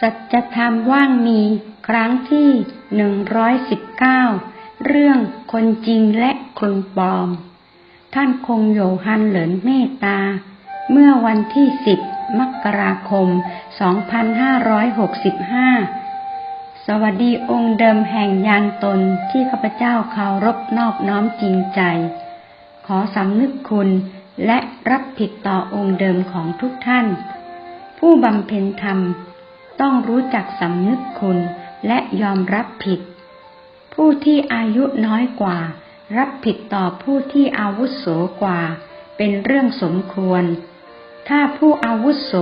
สัจธรรมว่างมีครั้งที่หนึ่งร้อยสิบเก้าเรื่องคนจริงและคนปลอม ท่านคงโยฮันเหลินเมตตา เมื่อวันที่สิบมกราคม 2565 สวัสดีองค์เดิมแห่งยานตนที่ข้าพเจ้าเคารพนอบน้อมจริงใจ ขอสำนึกคุณและรับผิดต่อองค์เดิมของทุกท่าน ผู้บำเพ็ญธรรม ต้องรู้จักสำนึกคุณและยอมรับผิด ผู้ที่อายุน้อยกว่า รับผิดต่อผู้ที่อาวุโสกว่า เป็นเรื่องสมควร ถ้าผู้อาวุโส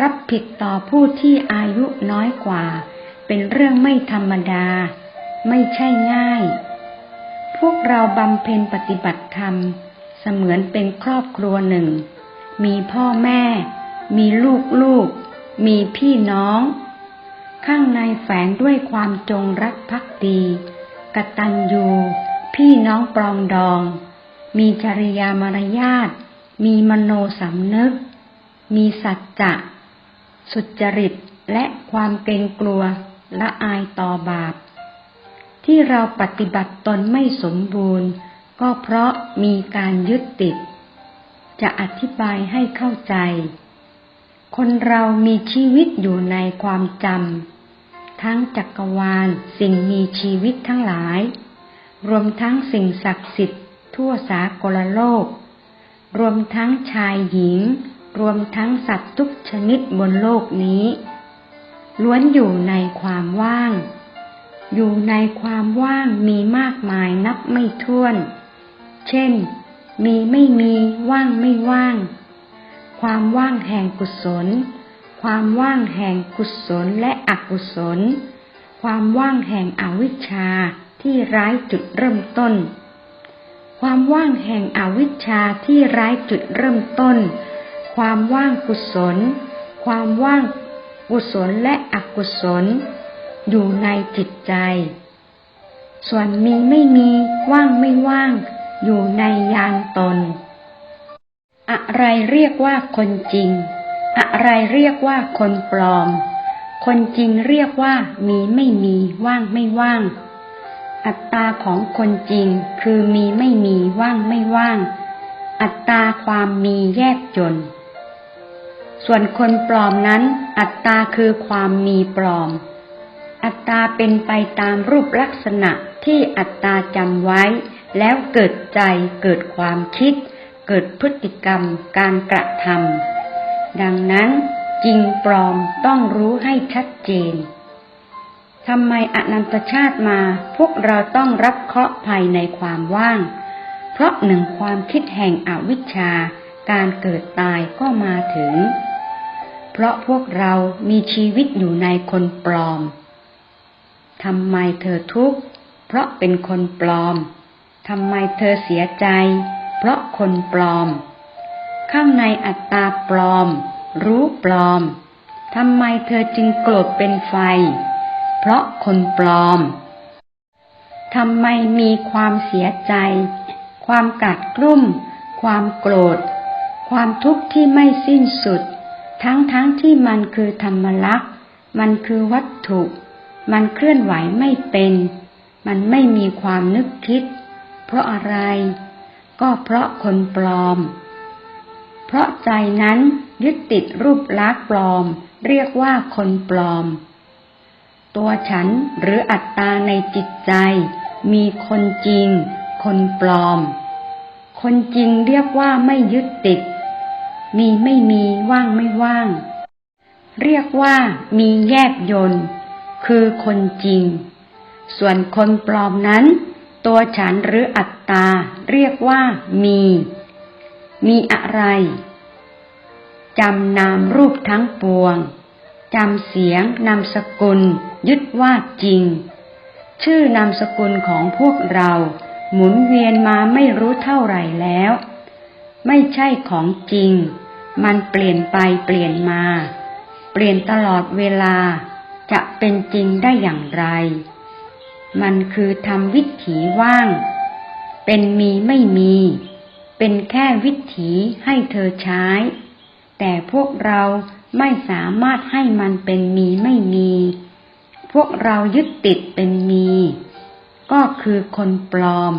รับผิดต่อผู้ที่อายุน้อยกว่า เป็นเรื่องไม่ธรรมดา ไม่ใช่ง่าย พวกเราบำเพ็ญปฏิบัติธรรม เสมือนเป็นครอบครัวหนึ่ง มีพ่อแม่ มีลูกลูก มีพี่น้อง ข้างในแฝงด้วยความจงรักภักดี กตัญญู พี่น้องปรองดอง มีจริยามารยาท มีมโนสำนึก มีสัจจะ สุจริต และความเกรงกลัวละอายต่อบาป ที่เราปฏิบัติตนไม่สมบูรณ์ ก็เพราะมีการยึดติด จะอธิบายให้เข้าใจ คนเรามีชีวิตอยู่ในความจำทั้งจักรวาลสิ่งมีชีวิตทั้งหลาย รวมทั้งสิ่งศักดิ์สิทธิ์ทั่วสากลโลก รวมทั้งชายหญิง รวมทั้งสัตว์ทุกชนิดบนโลกนี้ ล้วนอยู่ในความว่าง อยู่ในความว่างมีมากมายนับไม่ถ้วน เช่น มีไม่มีว่างไม่ว่าง ความว่างแห่งกุศล ความว่างแห่งกุศลและอกุศล ความว่างแห่งอวิชชาที่ร้ายจุดเริ่มต้น ความว่างแห่งอวิชชาที่ร้ายจุดเริ่มต้น ความว่างกุศล ความว่างกุศลและอกุศล อยู่ในจิตใจ ส่วนมีไม่มีว่างไม่ว่าง อยู่ในยานตน อะไรเรียกว่าคนจริง อะไรเรียกว่าคนปลอม คนจริงเรียกว่ามีไม่มีว่างไม่ว่าง อัตตาของคนจริงคือมีไม่มีว่างไม่ว่าง อัตตาความมีแยกจน ส่วนคนปลอมนั้น อัตตาคือความมีปลอม อัตตาเป็นไปตามรูปลักษณะที่อัตตาจำไว้ แล้วเกิดใจเกิดความคิด เกิดพฤติกรรมการกระทำดังนั้นจริงปลอมต้องรู้ให้ชัดเจนทำไมอนันตชาติมาพวกเราต้องรับเคราะห์ภัยในความว่าง เพราะหนึ่งความคิดแห่งอวิชชาการเกิดตายก็มาถึง เพราะพวกเรามีชีวิตอยู่ในคนปลอมทำไมเธอทุกข์เพราะเป็นคนปลอมทำไมเธอเสียใจ เพราะคนปลอม ข้างในอัตตาปลอม รู้ปลอมทำไมเธอจึงโกรธเป็นไฟ เพราะคนปลอมทำไมมีความเสียใจ ความกัดกลุ้มความโกรธ ความทุกข์ที่ไม่สิ้นสุด ทั้งทั้งที่มันคือธรรมลักษณ์ มันคือวัตถุ มันเคลื่อนไหวไม่เป็น มันไม่มีความนึกคิด เพราะอะไร ก็เพราะคนปลอม เพราะใจนั้นยึดติดรูปลักษณ์ปลอม เรียกว่าคนปลอม ตัวฉันหรืออัตตาในจิตใจ มีคนจริง คนปลอม คนจริงเรียกว่าไม่ยึดติด มีไม่มีว่างไม่ว่าง เรียกว่ามีแยบยนต์คือคนจริง ส่วนคนปลอมนั้น ตัวฉันหรืออัตตา เรียกว่ามี มีอะไรจำนามรูปทั้งปวงจำเสียงนามสกุล ยึดว่าจริง ชื่อนามสกุลของพวกเรา หมุนเวียนมาไม่รู้เท่าไหร่แล้ว ไม่ใช่ของจริง มันเปลี่ยนไปเปลี่ยนมา เปลี่ยนตลอดเวลา จะเป็นจริงได้อย่างไร มันคือทำวิถีว่าง เป็นมีไม่มี เป็นแค่วิถีให้เธอใช้ แต่พวกเราไม่สามารถให้มันเป็นมีไม่มี พวกเรายึดติดเป็นมี ก็คือคนปลอม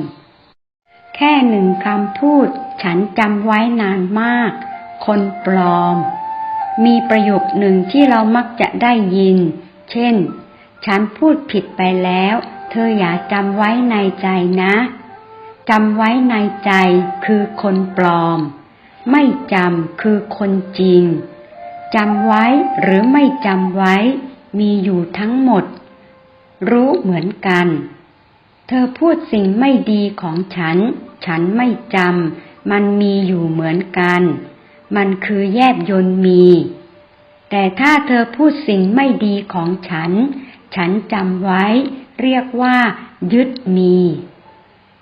แค่หนึ่งคำพูดฉันจำไว้นานมาก คนปลอม มีประโยคหนึ่งที่เรามักจะได้ยิน เช่น ฉันพูดผิดไปแล้ว เธออย่าจำไว้ในใจนะจำไว้ในใจคือคนปลอม ไม่จำคือคนจริงจำไว้หรือไม่จำไว้ มีอยู่ทั้งหมด รู้เหมือนกัน เธอพูดสิ่งไม่ดีของฉัน ฉันไม่จำมันมีอยู่เหมือนกัน มันคือแยบยนมี แต่ถ้าเธอพูดสิ่งไม่ดีของฉัน ฉันจำไว้ เรียกว่า ยึดมี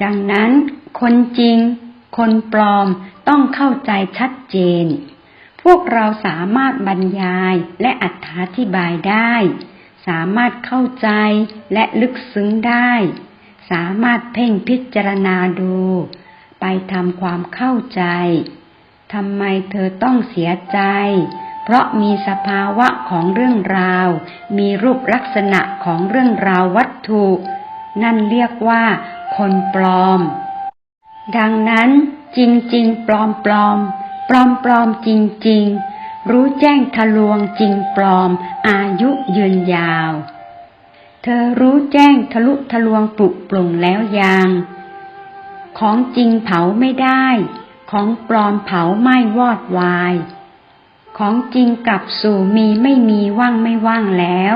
ดังนั้น คนจริง คนปลอมต้องเข้าใจชัดเจน พวกเราสามารถบรรยายและอธิบายได้ สามารถเข้าใจและลึกซึ้งได้ สามารถเพ่งพิจารณาดู ไปทำความเข้าใจทำไมเธอต้องเสียใจ เพราะมีสภาวะของเรื่องราว มีรูปลักษณะของเรื่องราววัตถุ นั่นเรียกว่าคนปลอม ดังนั้นจริงๆปลอมปลอม ปลอมปลอมจริงๆรู้แจ้งทะลวงจริงปลอม อายุยืนยาว เธอรู้แจ้งทะลุทะลวงปลุกปลงแล้วยัง ของจริงเผาไม่ได้ ของปลอมเผาไม้วอดวาย ของจริงกลับสู่มีไม่มีว่างไม่ว่างแล้ว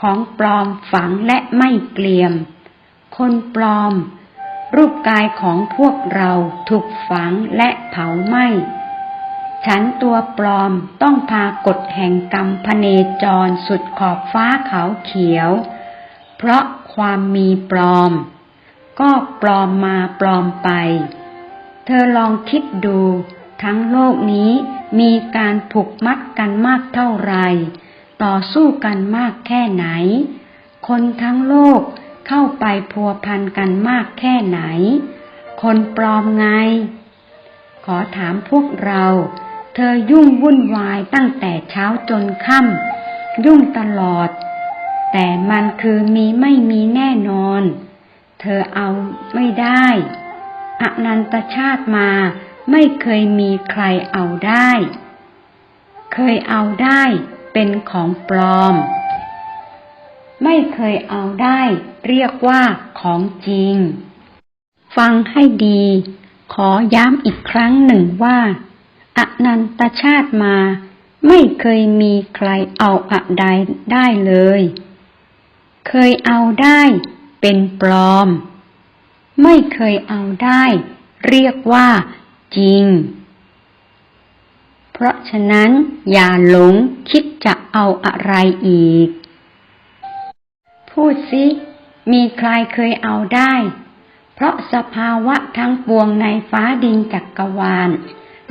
ของปลอมฝังและไม่เกลียม คนปลอม รูปกายของพวกเราถูกฝังและเผาไหม้ฉันตัวปลอมต้องพากฎแห่งกรรมพเนจรสุดขอบฟ้าเขาเขียว เพราะความมีปลอม ก็ปลอมมาปลอมไป เธอลองคิดดู ทั้งโลกนี้ มีการผูกมัดกันมากเท่าไร ต่อสู้กันมากแค่ไหน คนทั้งโลกเข้าไปพัวพันกันมากแค่ไหน คนปลอมไง ขอถามพวกเรา เธอยุ่งวุ่นวายตั้งแต่เช้าจนค่ำยุ่งตลอด แต่มันคือมีไม่มีแน่นอน เธอเอาไม่ได้อนันตชาติมา ไม่เคยมีใครเอาได้ เคยเอาได้เป็นของปลอม ไม่เคยเอาได้เรียกว่าของจริง ฟังให้ดี ขอย้ำอีกครั้งหนึ่งว่าอนันตชาติมา ไม่เคยมีใครเอาอะไรได้เลย เคยเอาได้เป็นปลอม ไม่เคยเอาได้ เรียกว่า จริง เพราะฉะนั้นอย่าหลงคิดจะเอาอะไรอีก พูดสิมีใครเคยเอาได้ เพราะสภาวะทั้งปวงในฟ้าดินจักกรวาล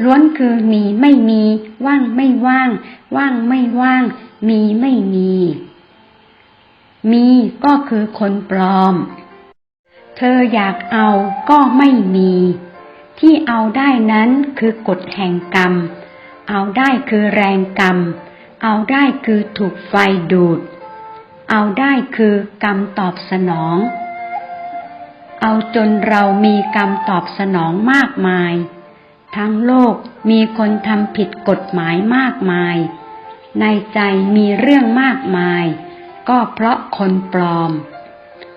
ล้วนคือมีไม่มี ว่างไม่ว่าง ว่างไม่ว่าง มีไม่มี มีก็คือคนปลอม เธออยากเอาก็ไม่มี ที่เอาได้นั้นคือกฎแห่งกรรม เอาได้คือแรงกรรม เอาได้คือถูกไฟดูด เอาได้คือกรรมตอบสนอง เอาจนเรามีกรรมตอบสนองมากมาย ทั้งโลกมีคนทำผิดกฎหมายมากมาย ในใจมีเรื่องมากมาย ก็เพราะคนปลอม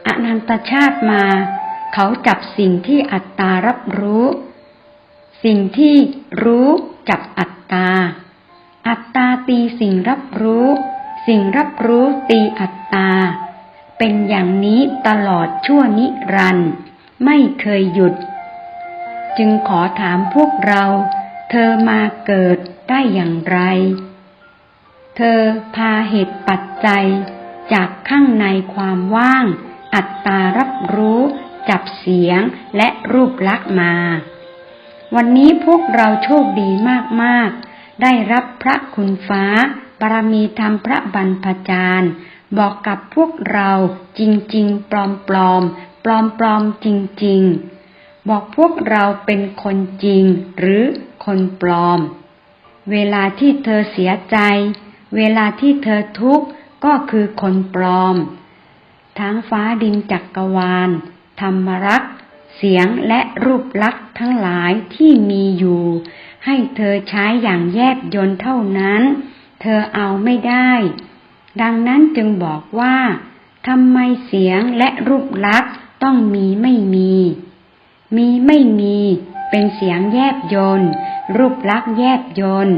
อนันตชาติมา เขาจับสิ่งที่อัตตารับรู้ สิ่งที่รู้จับอัตตา อัตตาตีสิ่งรับรู้ สิ่งรับรู้ตีอัตตา เป็นอย่างนี้ตลอดชั่วนิรันด์ไม่เคยหยุด จึงขอถามพวกเรา เธอมาเกิดได้อย่างไร เธอพาเหตุปัจจัย จากข้างในความว่าง อัตตารับรู้ จับเสียงและรูปลักษ์มา วันนี้พวกเราโชคดีมากๆ ได้รับพระคุณฟ้าบารมีธรรมพระบรรพจารย์ บอกกับพวกเราจริงๆ ปลอมปลอมปลอมปลอมจริงๆ บอกพวกเราเป็นคนจริงหรือคนปลอม เวลาที่เธอเสียใจ เวลาที่เธอทุกข์ก็คือคนปลอม ทั้งฟ้าดินจักกรวาล ธรรมรักษ์ เสียงและรูปลักษณ์ทั้งหลายที่มีอยู่ ให้เธอใช้อย่างแยบยนเท่านั้น เธอเอาไม่ได้ ดังนั้นจึงบอกว่าทำไมเสียงและรูปลักษณ์ต้องมีไม่มี มีไม่มี เป็นเสียงแยบยนรูปลักษณ์แยบยน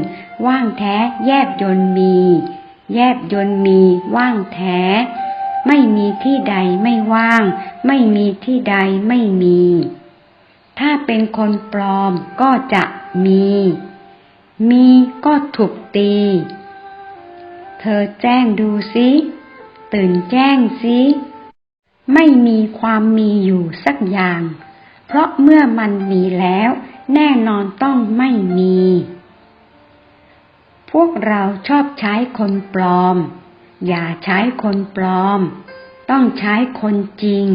ว่างแท้แยบยนมี แยบยนมี ว่างแท้ ไม่มีที่ใดไม่ว่าง ไม่มีที่ใดไม่มี ถ้าเป็นคนปลอมก็จะมี มีก็ถูกตี เธอแจ้งดูสิตื่นแจ้งสิไม่มีความมีอยู่สักอย่าง เพราะเมื่อมันมีแล้ว แน่นอนต้องไม่มี พวกเราชอบใช้คนปลอม อย่าใช้คนปลอม ต้องใช้คนจริง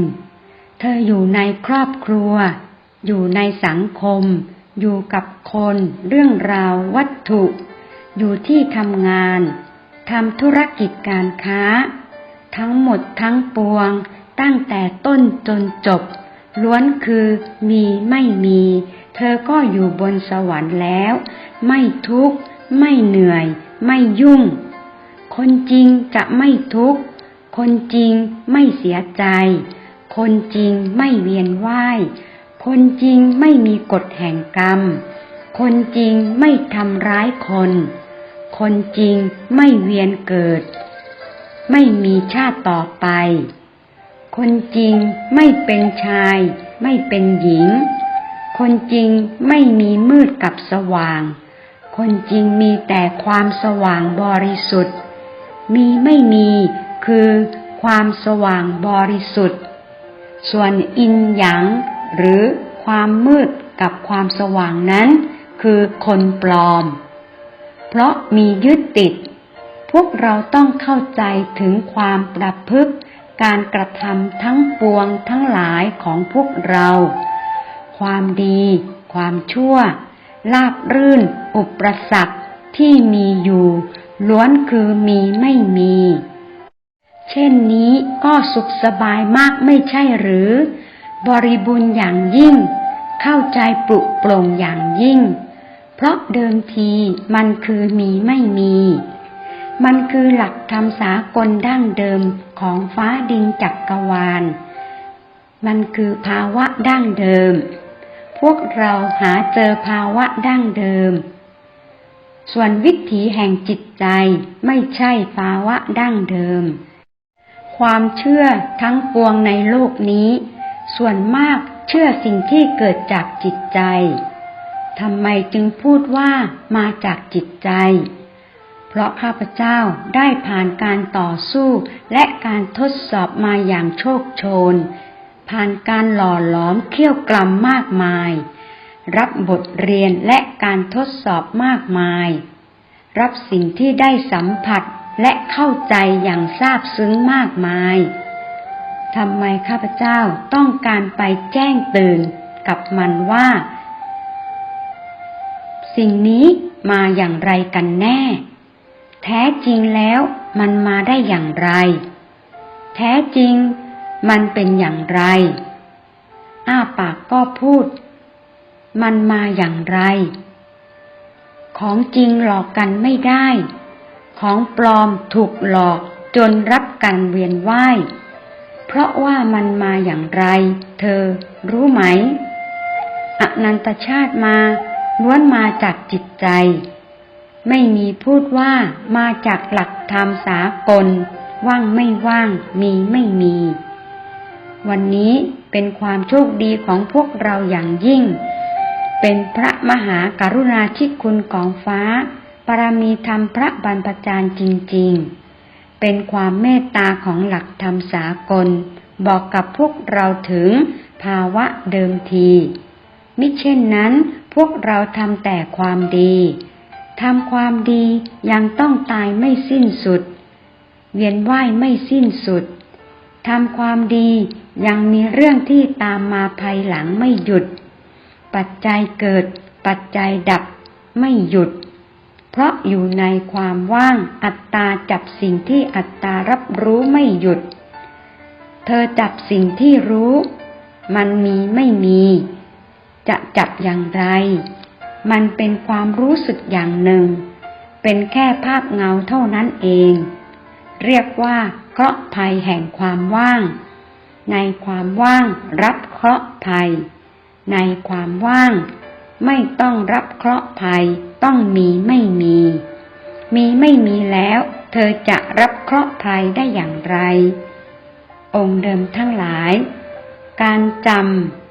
เธออยู่ในครอบครัว อยู่ในสังคม อยู่กับคน เรื่องราววัตถุ อยู่ที่ทำงานทำธุรกิจการค้า ทั้งหมดทั้งปวง ตั้งแต่ต้นจนจบ ล้วนคือมีไม่มี เธอก็อยู่บนสวรรค์แล้ว ไม่ทุกข์ ไม่เหนื่อย ไม่ยุ่ง คนจริงจะไม่ทุกข์ คนจริงไม่เสียใจ คนจริงไม่เวียนว่าย คนจริงไม่มีกฎแห่งกรรม คนจริงไม่ทำร้ายคน คนจริงไม่เวียนเกิด ไม่มีชาติต่อไป คนจริงไม่เป็นชาย ไม่เป็นหญิง คนจริงไม่มีมืดกับสว่างคนจริงมีแต่ความสว่างบริสุทธิ์ มีไม่มีคือความสว่างบริสุทธิ์ ส่วนอินหยางหรือความมืดกับความสว่างนั้น คือคนปลอม เพราะมียึดติด พวกเราต้องเข้าใจถึงความประพฤติการกระทำทั้งปวงทั้งหลายของพวกเรา ความดี ความชั่ว ลาบรื่น อุปสรรคที่มีอยู่ ล้วนคือมีไม่มี เช่นนี้ก็สุขสบายมากไม่ใช่หรือ บริบูรณ์อย่างยิ่ง เข้าใจปลุกปลงอย่างยิ่ง เพราะเดิมทีมันคือมีไม่มี มันคือหลักธรรมสากลดั้งเดิมของฟ้าดินจักกรวาล มันคือภาวะดั้งเดิม พวกเราหาเจอภาวะดั้งเดิม ส่วนวิถีแห่งจิตใจไม่ใช่ภาวะดั้งเดิม ความเชื่อทั้งปวงในโลกนี้ ส่วนมากเชื่อสิ่งที่เกิดจากจิตใจทำไมจึงพูดว่ามาจากจิตใจ เพราะข้าพเจ้าได้ผ่านการต่อสู้และการทดสอบมาอย่างโชคโชน ผ่านการหล่อหลอมเขี่ยวกลำมากมาย รับบทเรียนและการทดสอบมากมาย รับสิ่งที่ได้สัมผัสและเข้าใจอย่างซาบซึ้งมากมายทำไมข้าพเจ้าต้องการไปแจ้งตื่นกับมันว่า สิ่งนี้มาอย่างไรกันแน่ แท้จริงแล้วมันมาได้อย่างไร แท้จริงมันเป็นอย่างไร อ้าปากก็พูด มันมาอย่างไร ของจริงหลอกกันไม่ได้ ของปลอมถูกหลอกจนรับกันเวียนว่าย เพราะว่ามันมาอย่างไร เธอรู้ไหม อนันตชาติมาล้วนมาจากจิตใจ ไม่มีพูดว่ามาจากหลักธรรมสากล ว่างไม่ว่าง มีไม่มี วันนี้เป็นความโชคดีของพวกเราอย่างยิ่ง เป็นพระมหากรุณาธิคุณของฟ้า ปรมีธรรมพระบรรพจารย์จริง ๆ เป็นความเมตตาของหลักธรรมสากล บอกกับพวกเราถึงภาวะเดิมที มิเช่นนั้นพวกเราทำแต่ความดีทำความดียังต้องตายไม่สิ้นสุด เวียนว่ายไม่สิ้นสุดทำความดียังมีเรื่องที่ตามมาภายหลังไม่หยุด ปัจจัยเกิด ปัจจัยดับ ไม่หยุด เพราะอยู่ในความว่างอัตตาจับสิ่งที่อัตตารับรู้ไม่หยุด เธอจับสิ่งที่รู้ มันมีไม่มี จะจับอย่างไร มันเป็นความรู้สึกอย่างหนึ่ง เป็นแค่ภาพเงาเท่านั้นเอง เรียกว่าเคราะห์ภัยแห่งความว่าง ในความว่างรับเคราะห์ภัย ในความว่าง ไม่ต้องรับเคราะห์ภัย ต้องมีไม่มี มีไม่มีแล้ว เธอจะรับเคราะห์ภัยได้อย่างไร องค์เดิมทั้งหลาย การจ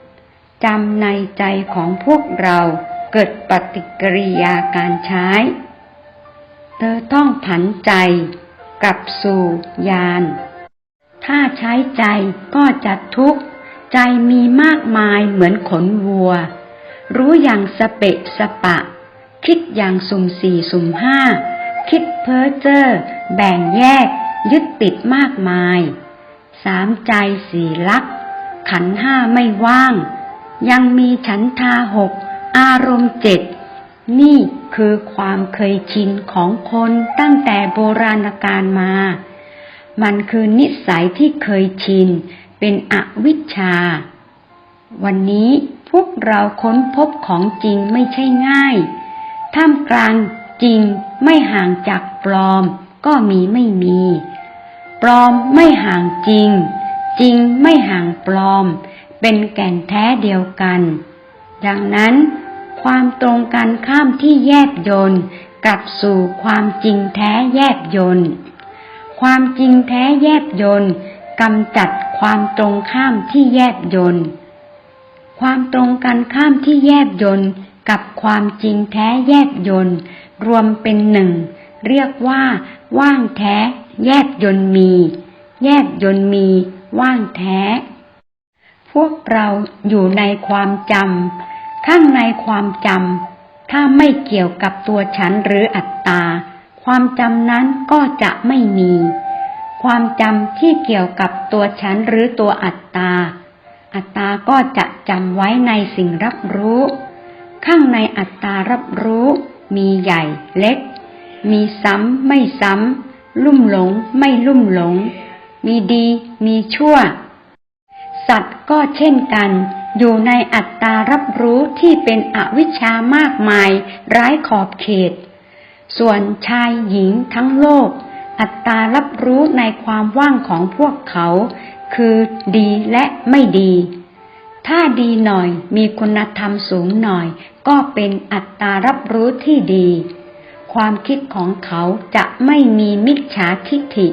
ำจำในใจของพวกเราเกิดปฏิกิริยาการใช้ เธอต้องผันใจกลับสู่ญาณถ้าใช้ใจก็จะทุกข์ ใจมีมากมายเหมือนขนวัว รู้อย่างสเปะสปะ คิดอย่างสุ่มสี่สุ่มห้า คิดเพ้อเจ้อแบ่งแยก ยึดติดมากมาย สามใจสี่ลัก ขันห้าไม่ว่าง ยังมีฉันทาหก อารมณ์เจ็ด นี่คือความเคยชินของคนตั้งแต่โบราณกาลมา มันคือนิสัยที่เคยชิน เป็นอวิชชา วันนี้พวกเราค้นพบของจริงไม่ใช่ง่าย ท่ามกลางจริงไม่ห่างจากปลอมก็มีไม่มี ปลอมไม่ห่างจริง จริงไม่ห่างปลอม เป็นแก่นแท้เดียวกัน ดังนั้นความตรงกันข้ามที่แยบยนต์กลับสู่ความจริงแท้แยบยนต์ความจริงแท้แยบยนต์ กำจัดความตรงข้ามที่แยบยนต์ ความตรงกันข้ามที่แยบยนต์กับความจริงแท้แยบยนต์รวมเป็นหนึ่ง เรียกว่า ว่างแท้ แยบยนต์มี แยบยนต์มี ว่างแท้ พวกเราอยู่ในความจำข้างในความจำถ้าไม่เกี่ยวกับตัวฉันหรืออัตตา ความจำนั้นก็จะไม่มี ความจำที่เกี่ยวกับตัวฉันหรือตัวอัตตา อัตตาก็จะจำไว้ในสิ่งรับรู้ ข้างในอัตตารับรู้ มีใหญ่เล็ก มีซ้ำไม่ซ้ำ ลุ่มหลงไม่ลุ่มหลง มีดีมีชั่ว สัตว์ก็เช่นกัน อยู่ในอัตตารับรู้ที่เป็นอวิชชามากมาย ร้ายขอบเขต ส่วนชายหญิงทั้งโลก อัตตารับรู้ในความว่างของพวกเขา คือดีและไม่ดี ถ้าดีหน่อยมีคุณธรรมสูงหน่อย ก็เป็นอัตตารับรู้ที่ดี ความคิดของเขาจะไม่มีมิจฉาทิฏฐิ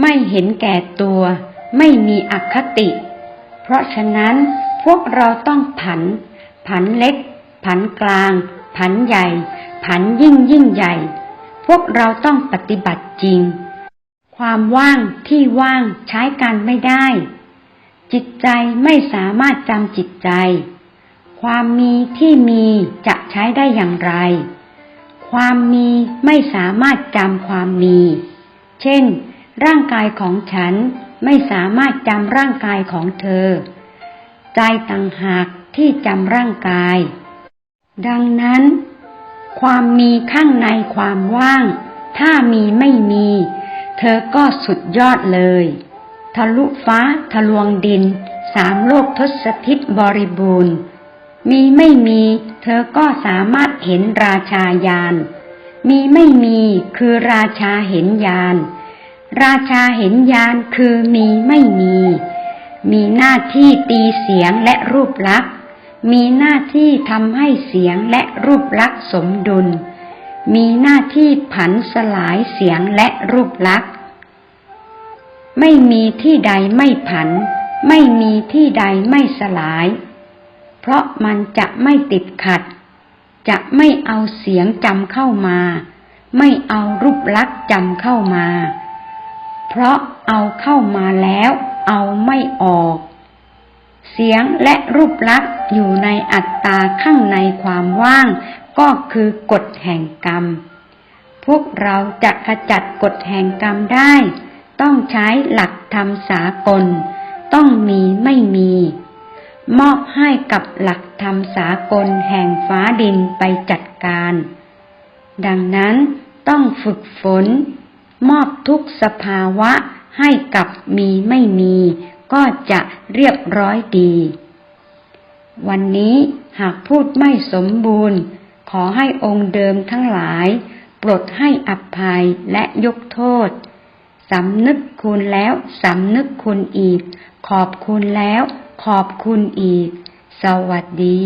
ไม่เห็นแก่ตัว ไม่มีอคติ เพราะฉะนั้นพวกเราต้องผัน ผันเล็ก ผันกลาง ผันใหญ่ ผันยิ่งยิ่งใหญ่ วกเราต้องปฏิบัติจริง ความว่างที่ว่างใช้การไม่ได้ จิตใจไม่สามารถจำจิตใจ ความมีที่มีจะใช้ได้อย่างไร ความมีไม่สามารถจำความมี เช่น ร่างกายของฉันไม่สามารถจำร่างกายของเธอ ใจต่างหากที่จำร่างกาย ดังนั้น ความมีข้างในความว่าง ถ้ามีไม่มี เธอก็สุดยอดเลย ทะลุฟ้าทะลวงดิน สามโลกทศพิษบริบูรณ์ มีไม่มี เธอก็สามารถเห็นราชายาน มีไม่มีคือราชาเห็นยาน ราชาเห็นยานคือมีไม่มี มีหน้าที่ตีเสียงและรูปลักษณ์ มีหน้าที่ทำให้เสียงและรูปลักษณ์สมดุล มีหน้าที่ผันสลายเสียงและรูปลักษณ์ ไม่มีที่ใดไม่ผัน ไม่มีที่ใดไม่สลาย เพราะมันจะไม่ติดขัด จะไม่เอาเสียงจำเข้ามา ไม่เอารูปลักษณ์จำเข้ามา เพราะเอาเข้ามาแล้ว เอาไม่ออก เสียงและรูปลักษณ์อยู่ในอัตตาข้างในความว่าง ก็คือกฎแห่งกรรม พวกเราจะขจัดกฎแห่งกรรมได้ ต้องใช้หลักธรรมสากล ต้องมีไม่มี มอบให้กับหลักธรรมสากลแห่งฟ้าดินไปจัดการ ดังนั้นต้องฝึกฝน มอบทุกสภาวะให้กับมีไม่มี ก็จะเรียบร้อยดี วันนี้หากพูดไม่สมบูรณ์ ขอให้องค์เดิมทั้งหลาย ปลดให้อภัยและยกโทษ สำนึกคุณแล้วสำนึกคุณอีก ขอบคุณแล้วขอบคุณอีก สวัสดี